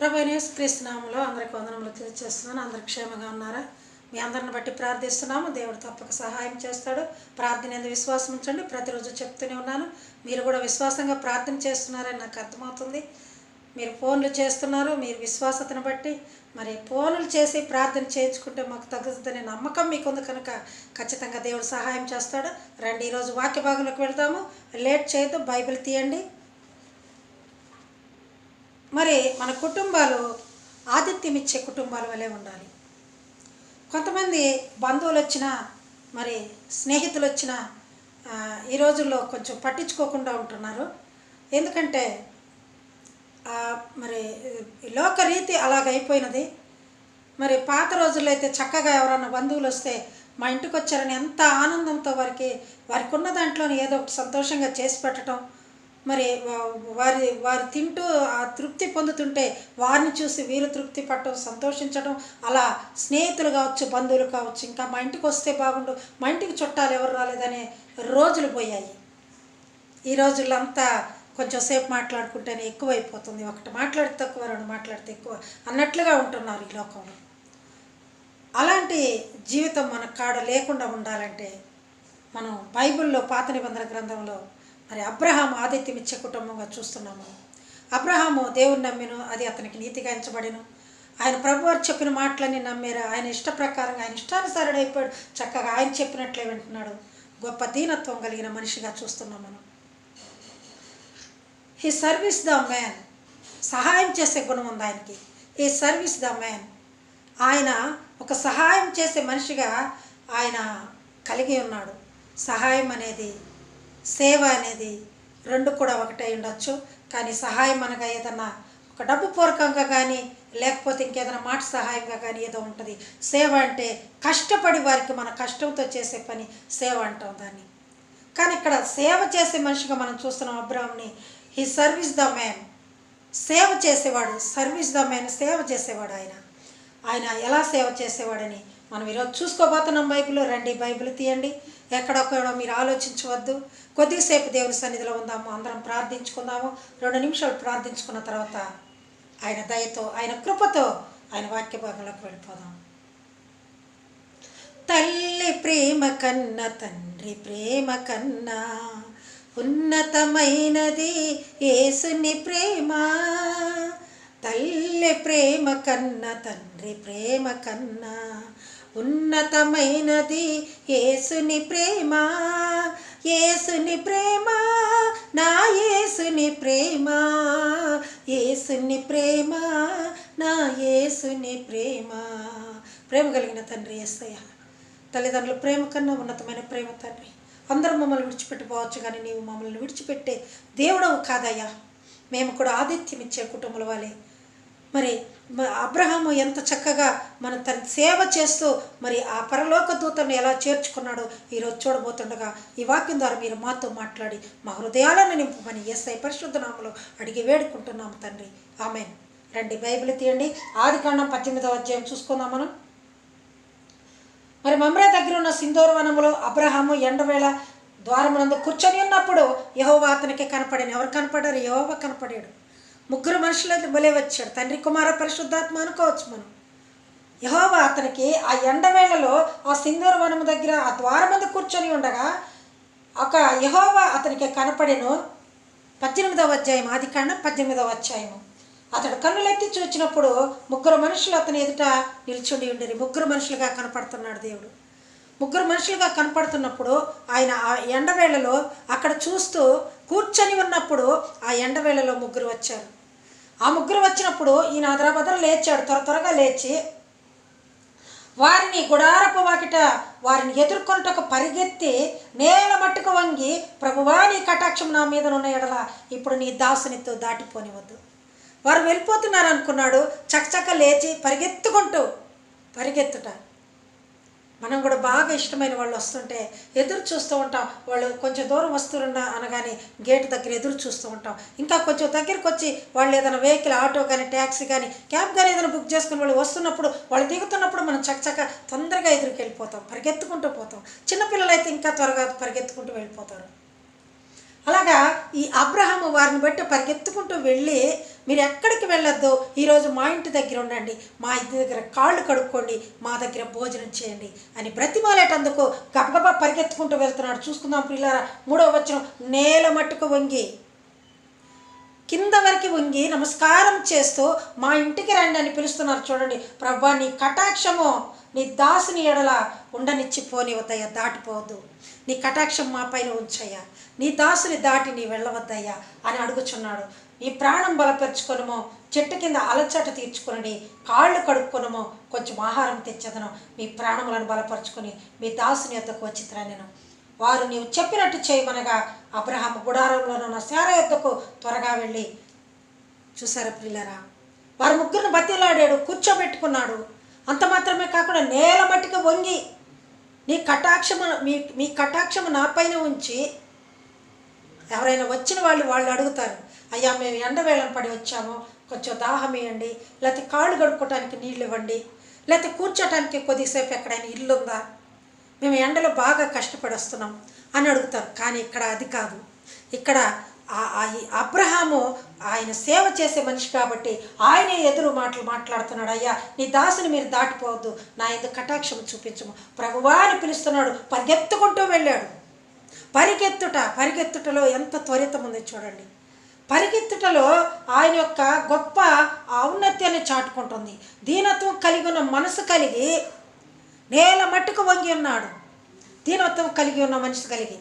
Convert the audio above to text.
ప్రభు క్రీస్తునామంలో అందరికి వందనములు తెలియజేస్తున్నాను. అందరు క్షేమంగా ఉన్నారా? మీ అందరిని బట్టి ప్రార్థిస్తున్నాము. దేవుడు తప్పక సహాయం చేస్తాడు. ప్రార్థన ఎందు విశ్వాసం ఉంచండి. ప్రతిరోజు చెప్తూనే ఉన్నాను. మీరు కూడా విశ్వాసంగా ప్రార్థన చేస్తున్నారని నాకు అర్థమవుతుంది. మీరు ఫోన్లు చేస్తున్నారు. మీరు విశ్వాసతను బట్టి మరి ఫోన్లు చేసి ప్రార్థన చేయించుకుంటే మాకు తగ్గుతుందనే నమ్మకం మీకుంది కనుక ఖచ్చితంగా దేవుడు సహాయం చేస్తాడు. రండి ఈరోజు వాక్య భాగంలోకి వెళ్తాము. లేట్ చేయొద్దు. బైబిల్ తీయండి. మరి మన కుటుంబాలు ఆతిథ్యం ఇచ్చే కుటుంబాల వలె ఉండాలి. కొంతమంది బంధువులు వచ్చినా మరి స్నేహితులు వచ్చినా ఈ రోజుల్లో కొంచెం పట్టించుకోకుండా ఉంటున్నారు. ఎందుకంటే మరి లోకరీతి అలాగైపోయినది. మరి పాత రోజుల్లో అయితే చక్కగా ఎవరన్నా బంధువులు వస్తే మా ఇంటికి వచ్చారని ఎంత ఆనందంతో వారికి వారికి ఉన్న దాంట్లోనే ఏదో ఒకటి సంతోషంగా చేసి పెట్టడం మరి వారి వారు తింటూ ఆ తృప్తి పొందుతుంటే వారిని చూసి వీరు తృప్తి పట్టడం సంతోషించడం అలా స్నేహితులు కావచ్చు బంధువులు కావచ్చు ఇంకా మా ఇంటికి వస్తే బాగుండు మా ఇంటికి చుట్టాలు ఎవరు రాలేదనే రోజులు పోయాయి. ఈ రోజుల్లో అంతా కొంచెం సేపు మాట్లాడుకుంటేనే ఎక్కువైపోతుంది. ఒకటి మాట్లాడితే తక్కువ రెండు మాట్లాడితే ఎక్కువ అన్నట్లుగా ఉంటున్నారు ఈ లోకంలో. అలాంటి జీవితం మన కాడ లేకుండా ఉండాలంటే మనం బైబిల్లో పాత నిబంధన గ్రంథంలో మరి అబ్రహాం ఆదిత్యం ఇచ్చే కుటుంబంగా చూస్తున్నాము అబ్రహాము దేవుని నమ్మిను అది అతనికి నీతిగా ఎంచబడిను. ఆయన ప్రభువారు చెప్పిన మాటలన్నీ నమ్మారు. ఆయన ఇష్ట ప్రకారంగా ఆయన ఇష్టానుసారుడైపోయాడు చక్కగా ఆయన చెప్పినట్లే వింటున్నాడు. గొప్ప దీనత్వం కలిగిన మనిషిగా చూస్తున్నాం మనం. హీ సర్వీస్ ద మ్యాన్ సహాయం చేసే గుణం ఉంది ఆయనకి. ఈ సర్వీస్ ద మ్యాన్ ఆయన ఒక సహాయం చేసే మనిషిగా ఆయన కలిగి ఉన్నాడు. సహాయం అనేది సేవ అనేది రెండు కూడా ఒకటే ఉండొచ్చు. కానీ సహాయం అనగా ఏదన్నా ఒక డబ్బు పూర్వకంగా కానీ లేకపోతే ఇంకేదైనా మాట సహాయంగా కానీ ఏదో ఉంటుంది. సేవ అంటే కష్టపడి వారికి మన కష్టంతో చేసే పని సేవ అంటాం దాన్ని. కానీ ఇక్కడ సేవ చేసే మనిషిగా మనం చూస్తున్నాం అబ్రామ్ని హీ సర్వీస్ ద మ్యాన్. సేవ చేసేవాడు సర్వీస్ ద మ్యాన్ సేవ చేసేవాడు ఆయన. ఆయన ఎలా సేవ చేసేవాడని మనం ఈరోజు చూసుకోబోతున్నాం బైబిల్ రండి బైబిల్ తీయండి. ఎక్కడొక్కడో మీరు ఆలోచించవద్దు. కొద్దిసేపు దేవుని సన్నిధిలో ఉందాము అందరం ప్రార్థించుకుందాము. రెండు నిమిషాలు ప్రార్థించుకున్న తర్వాత ఆయన దయతో ఆయన కృపతో ఆయన వాక్య భాగంలోకి వెళ్ళిపోదాం. తల్లి ప్రేమ కన్న తండ్రి ప్రేమ కన్నా ఉన్నతమైనది యేసుని ప్రేమ. తల్లి ప్రేమ కన్న తండ్రి ప్రేమ కన్నా ఉన్నతమైనది యేసుని ప్రేమ యేసుని ప్రేమ నా యేసుని ప్రేమ యేసుని ప్రేమ నా యేసుని ప్రేమ. ప్రేమ కలిగిన తండ్రి యేసయ్య తల్లిదండ్రుల ప్రేమ కన్నా ఉన్నతమైన ప్రేమ తండ్రి. అందరూ మమ్మల్ని విడిచిపెట్టుకోవచ్చు కానీ నీవు మమ్మల్ని విడిచిపెట్టే దేవుడవు కాదయ్యా. మేము కూడా ఆతిథ్యం ఇచ్చే కుటుంబాల వాళ్ళే మరి అబ్రహాము ఎంత చక్కగా మన తన సేవ చేస్తూ మరి ఆ పరలోక దూతను ఎలా చేర్చుకున్నాడో ఈరోజు చూడబోతుండగా ఈ వాక్యం ద్వారా మీరు మాతో మాట్లాడి మా హృదయాలను నింపమని ఎస్ఐ పరిశుద్ధ నామలో అడిగి వేడుకుంటున్నాము తండ్రి. ఆమె రండి బైబిల్ తీయండి. ఆది కాండం పద్దెనిమిదవ అధ్యాయం చూసుకుందాం మనం. మరి మమ్రే దగ్గర ఉన్న సింధూర వనములో అబ్రహాము ఎండవేళ ద్వారమునందు కూర్చొని ఉన్నప్పుడు యహోవా అతనికి కనపడాను. ఎవరు కనపడారు యహోవా కనపడాడు. ముగ్గురు మనుషులు బలే వచ్చాడు. తండ్రి కుమార పరిశుద్ధాత్మ అనుకోవచ్చు మనం. యహోవా అతనికి ఆ ఎండవేళలో ఆ సింధూర వనము దగ్గర ఆ ద్వారం మీద కూర్చొని ఉండగా ఒక యహోవా అతనికి కనపడెను. పద్దెనిమిదవ అధ్యాయం ఆది కాండం పద్దెనిమిదవ అధ్యాయము. అతడు కన్నులెత్తి చూచినప్పుడు ముగ్గురు మనుషులు అతని ఎదుట నిల్చుండి ఉండేది ముగ్గురు మనుషులుగా కనపడుతున్నాడు దేవుడు. ముగ్గురు మనుషులుగా కనపడుతున్నప్పుడు ఆయన ఆ ఎండవేళలో అక్కడ చూస్తూ కూర్చొని ఉన్నప్పుడు ఆ ఎండవేళలో ముగ్గురు వచ్చారు. ఆ ముగ్గురు వచ్చినప్పుడు ఈయన అదరబదర లేచాడు త్వర త్వరగా లేచి వారిని గుడారపు వాకిట వారిని ఎదుర్కొనుటకు పరిగెత్తి నేల మట్టుకు వంగి ప్రభువా నీ కటాక్షం నా మీద ఉన్న ఎడల ఇప్పుడు నీ దాసునితో దాటిపోనివద్దు. వారు వెళ్ళిపోతున్నారు అనుకున్నాడు చకచక లేచి పరిగెత్తుకుంటూ పరిగెత్తుట. మనం కూడా బాగా ఇష్టమైన వాళ్ళు వస్తుంటే ఎదురు చూస్తూ ఉంటాం. వాళ్ళు కొంచెం దూరం వస్తున్నా అనగానే గేట్ దగ్గర ఎదురు చూస్తూ ఉంటాం. ఇంకా కొంచెం దగ్గరికి వచ్చి వాళ్ళు ఏదైనా వెహికల్ ఆటో కానీ ట్యాక్సీ కానీ క్యాబ్ కానీ ఏదైనా బుక్ చేసుకుని వాళ్ళు వస్తున్నప్పుడు వాళ్ళు దిగుతున్నప్పుడు మనం చక్కచక్క తొందరగా ఎదురుకెళ్ళిపోతాం. పరిగెత్తుకుంటూ పోతాం. చిన్నపిల్లలు అయితే ఇంకా త్వరగా పరిగెత్తుకుంటూ వెళ్ళిపోతారు. అలాగా ఈ అబ్రహం వారిని బట్టి పరిగెత్తుకుంటూ వెళ్ళి మీరు ఎక్కడికి వెళ్ళొద్దు? ఈరోజు మా ఇంటి దగ్గర ఉండండి. మా ఇంటి దగ్గర కాళ్ళు కడుక్కోండి. మా దగ్గర భోజనం చేయండి. అని బ్రతిమాలేటందుకు గబగబా పరిగెత్తుకుంటూ వెళ్తున్నాడు. చూసుకుందాం పిల్లరా మూడో వచ్చిన నేల మట్టుకు వంగి కింద వరకు వంగి నమస్కారం చేస్తూ మా ఇంటికి రండి అని పిలుస్తున్నారు. చూడండి ప్రభా నీ కటాక్షము నీ దాసుని ఎడల ఉండనిచ్చి పోనివద్దయ్యా దాటిపోవద్దు. నీ కటాక్షం మా పైన ఉంచయ్యా. నీ దాసుని దాటి నీ వెళ్ళవద్దయ్యా అని అడుగుచున్నాడు. నీ ప్రాణం బలపరుచుకొనము చెట్టు కింద అలచట తీర్చుకుని కాళ్ళు కడుక్కొనము కొంచెం ఆహారం తెచ్చదను. మీ ప్రాణములను బలపరుచుకొని మీ దాసుని యొక్కకు వచ్చిత్రా నేను వారు నీవు చెప్పినట్టు చేయమనగా అబ్రహాం గుడారంలోనున్న శార యొద్దకు త్వరగా వెళ్ళి చూసారా పిల్లరా వారు ముగ్గురిని బతిలాడాడు కూర్చోబెట్టుకున్నాడు. అంత మాత్రమే కాకుండా నేల మట్టికి వంగి నీ కటాక్షము మీ మీ కటాక్షము నా పైన ఉంచి ఎవరైనా వచ్చిన వాళ్ళు వాళ్ళు అడుగుతారు అయ్యా మేము ఎండవేళం పడి వచ్చాము కొంచెం దాహం ఇవ్వండి లేకపోతే కాళ్ళు కడుక్కోవటానికి నీళ్ళు ఇవ్వండి లేకపోతే కూర్చోటానికి కొద్దిసేపు ఎక్కడైనా ఇల్లు ఉందా మేము ఎండలో బాగా కష్టపడి వస్తున్నాం అని అడుగుతారు. కానీ ఇక్కడ అది కాదు. ఇక్కడ అబ్రహాము ఆయన సేవ చేసే మనిషి కాబట్టి ఆయనే ఎదురు మాటలు మాట్లాడుతున్నాడు. అయ్యా నీ దాసుని మీరు దాటిపోవద్దు. నా ఎందుకు కటాక్షం చూపించము. ప్రభువా అని పిలుస్తున్నాడు. పరిగెత్తుకుంటూ వెళ్ళాడు. పరిగెత్తుట పరిగెత్తుటలో ఎంత త్వరితం ఉంది చూడండి. పరిగెత్తుటలో ఆయన యొక్క గొప్ప ఔన్నత్యాన్ని చాటుకుంటుంది. దీనత్వం కలిగి ఉన్న మనసు కలిగి నేల మట్టుకు వంగి ఉన్నాడు. దీనత్వం కలిగి ఉన్న మనిషి కలిగి